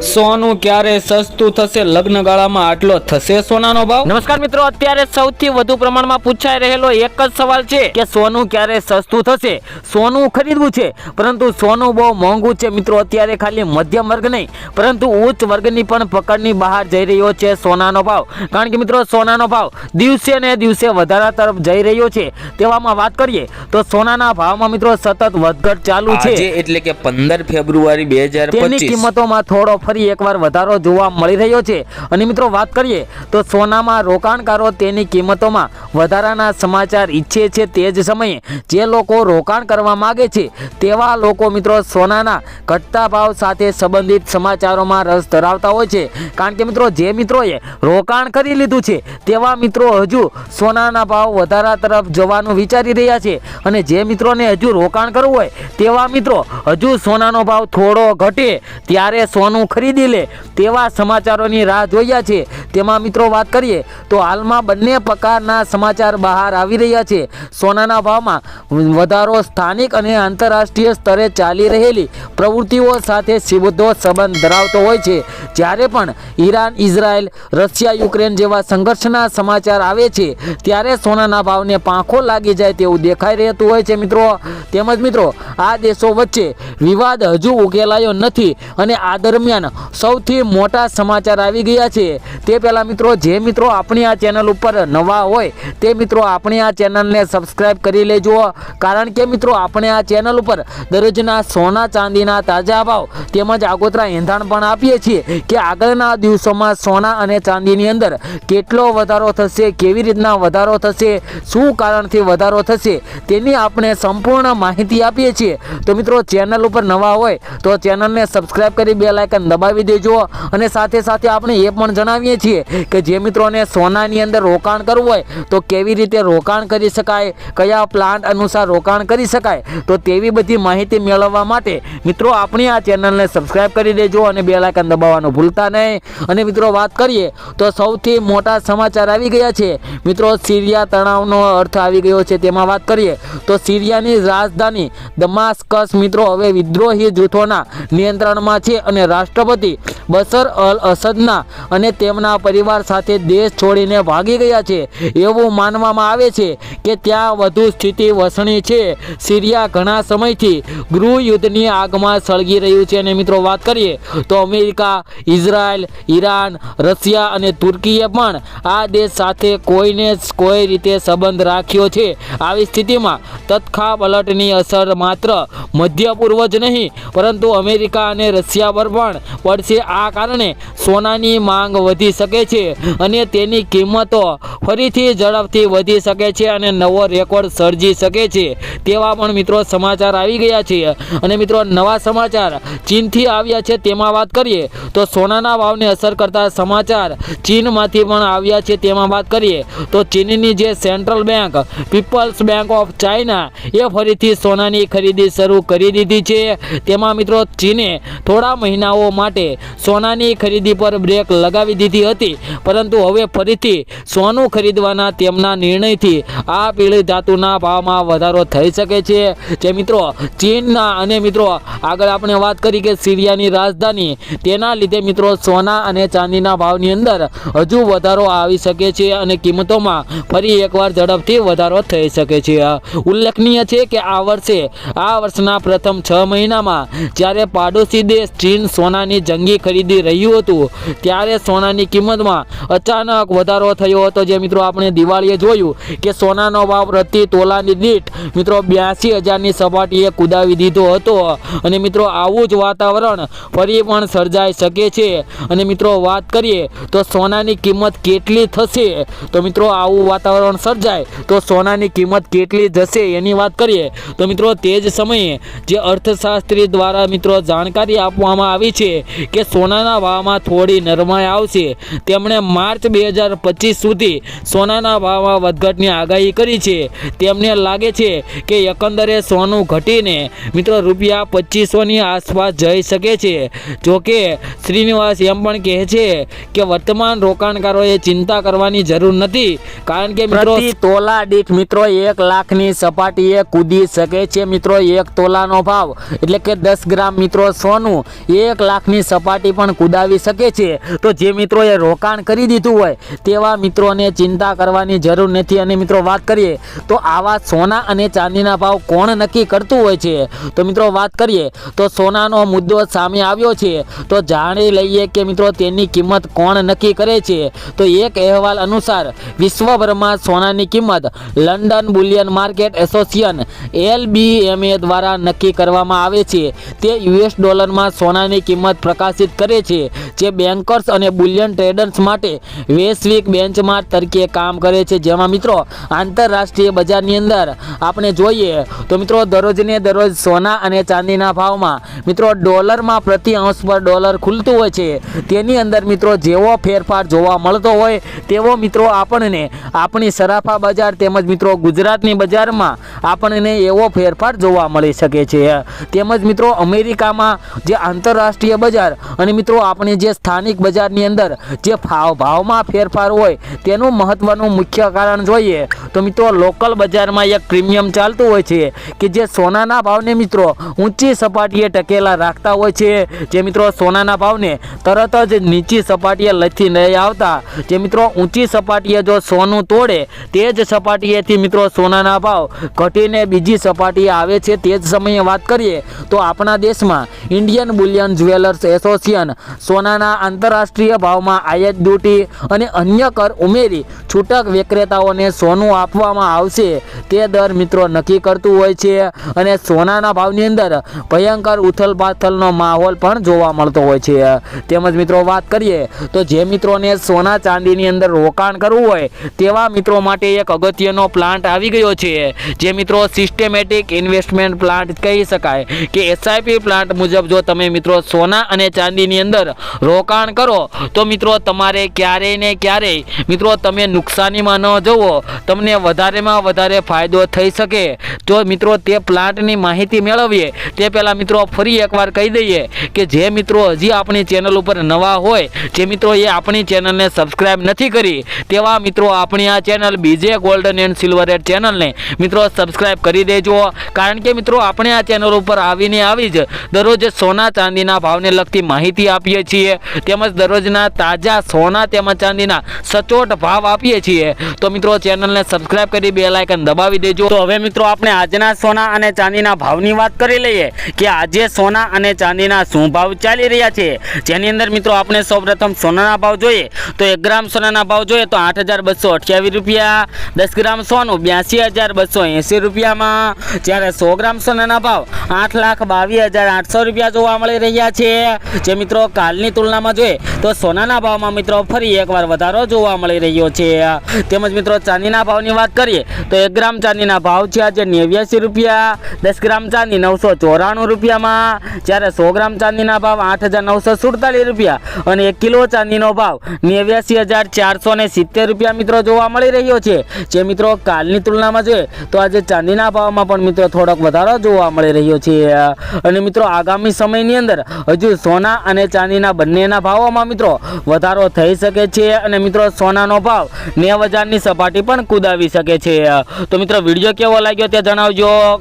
સોનું ક્યારે સસ્તું થશે? લગ્ન ગાળામાં આટલો થશે સોનાનો ભાવ? નમસ્કાર મિત્રો અત્યારે સૌથી વધુ પ્રમાણમાં પૂછાઈ રહેલો એક જ સવાલ છે કે સોનું ક્યારે સસ્તું થશે? સોનું ખરીદવું છે પરંતુ સોનું બહુ મોંઘું છે મિત્રો અત્યારે ખાલી મધ્યમ વર્ગ નહીં પરંતુ ઉચ્ચ વર્ગની પણ પકડની બહાર જઈ રહ્યો છે સોનાનો ભાવ. કારણ કે મિત્રો સોનાનો ભાવ દિવસે ને દિવસે વધારા તરફ જઈ રહ્યો છે. તેવામાં વાત કરીએ તો સોનાના ભાવમાં મિત્રો સતત વધઘટ ચાલુ છે. એટલે કે પંદર ફેબ્રુઆરી બે હજાર કિંમતોમાં થોડો ફરી એકવાર વધારો જોવા મળી રહ્યો છે. અને મિત્રો વાત કરીએ તો સોનામાં રોકાણકારો તેની કિંમતોમાં વધારાના સમાચાર ઈચ્છે છે તે જ સમયે જે લોકો રોકાણ કરવા માગે છે તેવા લોકો મિત્રો સોનાના ઘટતા ભાવ સાથે સંબંધિત સમાચારોમાં રસ ધરાવતા હોય છે. કારણ કે મિત્રો જે મિત્રોએ રોકાણ કરી લીધું છે તેવા મિત્રો હજુ સોનાના ભાવ વધારા તરફ જવાનું વિચારી રહ્યા છે. અને જે મિત્રોને હજુ રોકાણ કરવું હોય તેવા મિત્રો હજુ સોનાનો ભાવ થોડો ઘટે ત્યારે સોનું ખરીદી લે તેવા સમાચારોની રાહ જોયા છે. તેમાં મિત્રો વાત કરીએ તો હાલમાં બંને પ્રકારના સમાચાર બહાર આવી રહ્યા છે. સોનાના ભાવમાં વધારો સ્થાનિક અને આંતરરાષ્ટ્રીય સ્તરે ચાલી રહેલી પ્રવૃત્તિઓ સાથે સીધો સંબંધ ધરાવતો હોય છે. જ્યારે પણ ઈરાન, ઇઝરાયલ, રશિયા, યુક્રેન જેવા સંઘર્ષના સમાચાર આવે છે, ત્યારે સોનાના ભાવને પાંખો લાગી જાય તેવું દેખાઈ રહેતું હોય છે મિત્રો. તેમજ મિત્રો, આ દેશો વચ્ચે વિવાદ હજુ ઉકેલાયો નથી અને આ દરમિયાન સૌથી મોટા સમાચાર આવી ગયા છે. તે પહેલાં મિત્રો, જે મિત્રો આપણી આ ચેનલ ઉપર નવા હોય, તે મિત્રો આપણી આ ચેનલને સબસ્ક્રાઈબ કરી લેજો. કારણ કે મિત્રો, આપણે આ ચેનલ ઉપર દરરોજના સોના ચાંદીના તાજા ભાવ તેમજ આગોતરા એંધાણ પણ આપીએ છીએ કે આગળના દિવસોમાં સોના અને ચાંદીની અંદર કેટલો વધારો થશે, કેવી રીતના વધારો થશે, શું કારણથી વધારો થશે, તેની આપણે સંપૂર્ણ માહિતી આપીએ છીએ. તો મિત્રો, ચેનલ ઉપર નવા હોય, તો ચેનલને સબસ્ક્રાઈબ કરી બે લાઇકન દબાવી દેજો. અને સાથે સાથે આપણે એ પણ જણાવીએ છીએ કે જે મિત્રોને સોનાની અંદર રોકાણ કરવું હોય, તો કેવી રીતે રોકાણ કરી શકાય, કયા પ્લાન્ટ અનુસાર રોકાણ કરી શકાય, તો તેવી બધી માહિતી મેળવવા માટે મિત્રો આપણી આ ચેનલને સબસ્ક્રાઈબ કરી દેજો અને બે લાઇકન દબાવવાનું ભૂલતા નહીં. અને મિત્રો વાત કરીએ, તો સૌથી મોટા સમાચાર આવી ગયા છે. મિત્રો સિરિયા તણાવનો અર્થ આવી ગયો છે, તેમાં વાત કરીએ, તો સિરિયાની રાજધાની દમાસ્કસ મિત્રો હવે વિદ્રોહી જૂથોના નિયંત્રણમાં છે અને રાષ્ટ્રપતિ બસર અલ અસદના અને તેમના પરિવાર સાથે દેશ છોડીને ભાગી ગયા છે. એવું માનવામાં આવે છે કે ત્યાં વધુ સ્થિતિ વસણી છે. સિરિયા ઘણા સમયથી ગૃહ યુદ્ધની આગમાં સળગી રહ્યું છે અને મિત્રો વાત કરીએ તો અમેરિકા, ઇઝરાયલ, ઈરાન, રશિયા અને તુર્કીએ પણ આ દેશ સાથે કોઈને કોઈ રીતે સંબંધ રાખ્યો છે. આવી સ્થિતિમાં તત્ખા પલટની અસર માત્ર મધ્ય પૂર્વ જ નહીં, પરંતુ અમેરિકા અને રશિયા પર પણ પડશે. આ કારણે સોનાની માંગ વધી શકે છે અને તેની કિંમતો ફરીથી ઝડપથી વધી શકે છે અને નવો રેકોર્ડ સર્જી શકે છે. તેવા પણ મિત્રો સમાચાર આવી ગયા છે. અને મિત્રો, નવા સમાચાર ચીનથી આવ્યા છે તેમાં વાત કરીએ તો સોનાના ભાવને અસર કરતા સમાચાર ચીનમાંથી પણ આવ્યા છે તેમાં વાત કરીએ તો ચીનની જે central bank, People's Bank of China, એ ફરીથી સોનાની ખરીદી શરૂ કરી દીધી છે. તેમાં મિત્રો, ચીને થોડા મહિનાઓ માટે સોનાની ખરીદી પર બ્રેક લગાવી દીધી હતી. પરંતુ હવે ફરીથી સોનું ખરીદવાના તેમના નિર્ણયથી આ પીળી ધાતુના ભાવમાં વધારો થઈ શકે છે. જે મિત્રો ચીનના અને મિત્રો આગળ આપણે વાત કરી કે સિરિયાની રાજધાની, તેના લીધે મિત્રો સોના અને ચાંદીના ભાવની અંદર હજુ વધારો આવી શકે છે અને કિંમતોમાં ફરી એકવાર ઝડપથી વધારો થઈ શકે છે. ઉલ્લેખનીય છે કે આ વર્ષે, આ વર્ષના પ્રથમ છ મહિનામાં જ્યારે પાડોશી દેશ ચીન સોનાની જંગી ખરીદી રહ્યું હતું, ત્યારે સોનાની કિંમતમાં અચાનક વધારો થયો હતો. જે મિત્રો આપણે દિવાળીએ જોયું કે સોનાનો ભાવ પ્રતિ તોલાની દીઠ મિત્રો બ્યાસી હજારની સપાટીએ કુદાવી દીધો હતો. અને મિત્રો આવું જ વાતાવરણ ફરી પણ સર્જાઈ શકે છે. અને મિત્રો વાત કરીએ તો સોનાની કિંમત કેટલી થશે? તો મિત્રો આવું વાતાવરણ સર્જાય તો સોનાની કિંમત કેટલી જશે એની વાત કરીએ તો મિત્રો તે જ સમયે જે અર્થશાસ્ત્રી દ્વારા મિત્રો જાણકારી આપવામાં આવી છે કે સોનાના ભાવમાં થોડી નરમાઈ આવશે. તેમણે માર્ચ બે હજાર પચીસ સુધી સોનાના ભાવમાં વધઘટની આગાહી કરી છે. તેમને લાગે છે કે એકંદરે સોનું ઘટીને મિત્રો રૂપિયા પચીસોની આસપાસ જઈ શકે છે. જોકે શ્રીનિવાસ એમ પણ કહે છે કે વર્તમાન રોકાણકારોએ ચિંતા કરવાની જરૂર નથી. કારણ કે મિત્રો તોલા દીઠ મિત્રો એક લાખની સપાટીએ કૂદી શકે છે. મિત્રો, એક તોલાનો ભાવ એટલે કે દસ ગ્રામ મિત્રો સોનું એક લાખ લાખની સપાટી પણ કુદાવી શકે છે. તો જે મિત્રોએ રોકાણ કરી દીધું હોય, તેવા મિત્રોને ચિંતા કરવાની જરૂર નથી. અને મિત્રો, વાત કરીએ, તો આવા સોના અને ચાંદીના ભાવ કોણ નક્કી કરતું હોય છે? તો મિત્રો, વાત કરીએ, તો સોનાનો મુદ્દો સામે આવ્યો છે. તો જાણી લઈએ કે મિત્રો, તેની કિંમત કોણ નક્કી કરે છે? તો એક અહેવાલ અનુસાર, વિશ્વભરમાં સોનાની કિંમત London Bullion Market Association, LBMA દ્વારા નક્કી કરવામાં આવે છે. તે યુએસ ડોલરમાં સોનાની કિંમત પ્રકાશિત કરે છે, જે બેન્કર્સ અને બુલિયન ટ્રેડર્સ માટે વૈશ્વિક બેન્ચમાર્ક તરીકે કામ કરે છે. જેમાં મિત્રો, આંતરરાષ્ટ્રીય બજારની અંદર આપણે જોઈએ તો મિત્રો, દરરોજને દરરોજ સોના અને ચાંદીના ભાવમાં મિત્રો, ડોલરમાં પ્રતિ અંશ પર ડોલર ખુલતું હોય છે. તેની અંદર મિત્રો, જેવો ફેરફાર જોવા મળતો હોય, તેવો મિત્રો આપણને આપણી સરાફા બજાર તેમજ મિત્રો, ગુજરાતની બજારમાં આપણને એવો ફેરફાર જોવા મળી શકે છે. તેમજ મિત્રો, અમેરિકામાં જે આંતરરાષ્ટ્રીય બજાર. અને મિત્રો, આપણે જે સ્થાનિક બજારની અંદર જે ભાવ ભાવમાં ફેરફાર હોય, તેનું મહત્વનું મુખ્ય કારણ જોઈએ. તો મિત્રો, લોકલ બજારમાં એક પ્રીમિયમ ચાલતું હોય છે કે જે સોનાના ભાવને મિત્રો ઊંચી સપાટીએ ટકેલા રાખતા હોય છે. જે મિત્રો સોનાના ભાવને તરત જ નીચી સપાટીએ લથી નહીં આવતા. જે મિત્રો ઊંચી સપાટીએ જો સોનું તોડે, તે જ સપાટીએથી મિત્રો સોનાના ભાવ ઘટીને બીજી સપાટીએ આવે છે. તે જ સમયે વાત કરીએ તો આપણા દેશમાં ઇન્ડિયન બુલિયન જ્વેલર્સ એસોસિએશન સોનાના આંતરરાષ્ટ્રીય ભાવમાં આયાત ડ્યુટી અને અન્ય કર ઉમેરી છૂટક વિક્રેતાઓને સોનું આપવામાં આવશે. તે દર મિત્રો નક્કી કરતું હોય છે અને સોનાના ભાવની અંદર ભયંકર ઉથલપાથલનો માહોલ પણ જોવા મળતો હોય છે. તેમજ મિત્રો વાત કરીએ તો જે મિત્રોને સોના ચાંદીની અંદર રોકાણ કરવું હોય તેવા મિત્રો માટે એક અગત્યનો પ્લાન્ટ આવી ગયો છે. જે મિત્રો સિસ્ટેમેટિક ઇન્વેસ્ટમેન્ટ પ્લાન્ટ કહી શકાય કે એસઆઈપી પ્લાન્ટ મુજબ જો તમે મિત્રો સોના અને ચાંદીની અંદર રોકાણ કરો. તો મિત્રો, તમારે ક્યારેય ને ક્યારેય, મિત્રો, તમે નુકસાનીમાં ન જવો. તમને વધારેમાં વધારે ફાયદો થઈ શકે. તો મિત્રો, તે પ્લાન્ટની માહિતી મેળવીએ, તે પહેલાં મિત્રો ફરી એકવાર કહી દઈએ કે જે મિત્રો હજી આપણી ચેનલ ઉપર નવા હોય, જે મિત્રો એ આપણી ચેનલને સબસ્ક્રાઈબ નથી કરી, તેવા મિત્રો આપણી આ ચેનલ બીજે ગોલ્ડન એન્ડ સિલ્વર એડ ચેનલને મિત્રો સબસ્ક્રાઈબ કરી દેજો. કારણ કે મિત્રો, આપણે આ ચેનલ ઉપર આવીને આવી જ દરરોજ સોના ચાંદીના ભાવને લગતી માહિતી આપીએ છીએ. તેમજ દરરોજના તાજા સોના તેમજ ચાંદીના સચોટ ભાવ આપીએ છીએ. તો મિત્રો ચેનલને સબસ્ક્રાઇબ કરી બે લાયકન દબાવી દેજો. તો હવે મિત્રો આપણે આજના સોના અને ચાંદીના ભાવની વાત કરી લઈએ કે આજે સોના અને ચાંદીના શું ભાવ ચાલી રહ્યા છે. જેની અંદર મિત્રો આપણે સૌપ્રથમ સોનાના ભાવ જોઈએ. તો એક ગ્રામ સોનાના ભાવ જોઈએ તો આઠ હજાર બસો અઠ્યાવીસ રૂપિયા, દસ ગ્રામ સોનું બ્યાસી હજાર બસો એંસી રૂપિયામાં. જ્યારે સો ગ્રામ સોનાના ભાવ આઠ લાખ બાવીસ હજાર આઠસો રૂપિયા જોવા મળી રહ્યા છે. જે મિત્રો કાલની તુલનામાં જોઈએ તો સોનાના ભાવમાં મિત્રો ફરી એકવાર વધારો જોવા મળી રહ્યો છે. તેમજ મિત્રો ચાંદીના ભાવની વાત કરીએ તો એક ગ્રામ ચાંદીના ભાવ છે આજે નેવ્યાસી રૂપિયા, દસ ગ્રામ ચાંદી નવસો ચોરાણું રૂપિયામાં, જ્યારે સો ગ્રામ ચાંદીના ભાવ આઠ હજાર રૂપિયા અને એક કિલો ચાંદીનો ભાવ નેવ્યાસી હજાર ચારસો ને સિત્તેર રૂપિયા મિત્રો જોવા મળી રહ્યો છે. જે મિત્રો કાલની તુલનામાં જોઈએ તો આજે ચાંદીના ભાવમાં પણ મિત્રો થોડોક વધારો જોવા મળી રહ્યો છે. અને મિત્રો આગામી સમયની અંદર હજુ સોના અને ચાંદીના બંનેના ભાવોમાં મિત્રો વધારો થઈ શકે છે અને મિત્રો સોનાનો ભાવ નેવ હજારની સપાટી પણ કુદાવી શકે છે. તો મિત્રો વીડિયો કેવો લાગ્યો તે જણાવજો.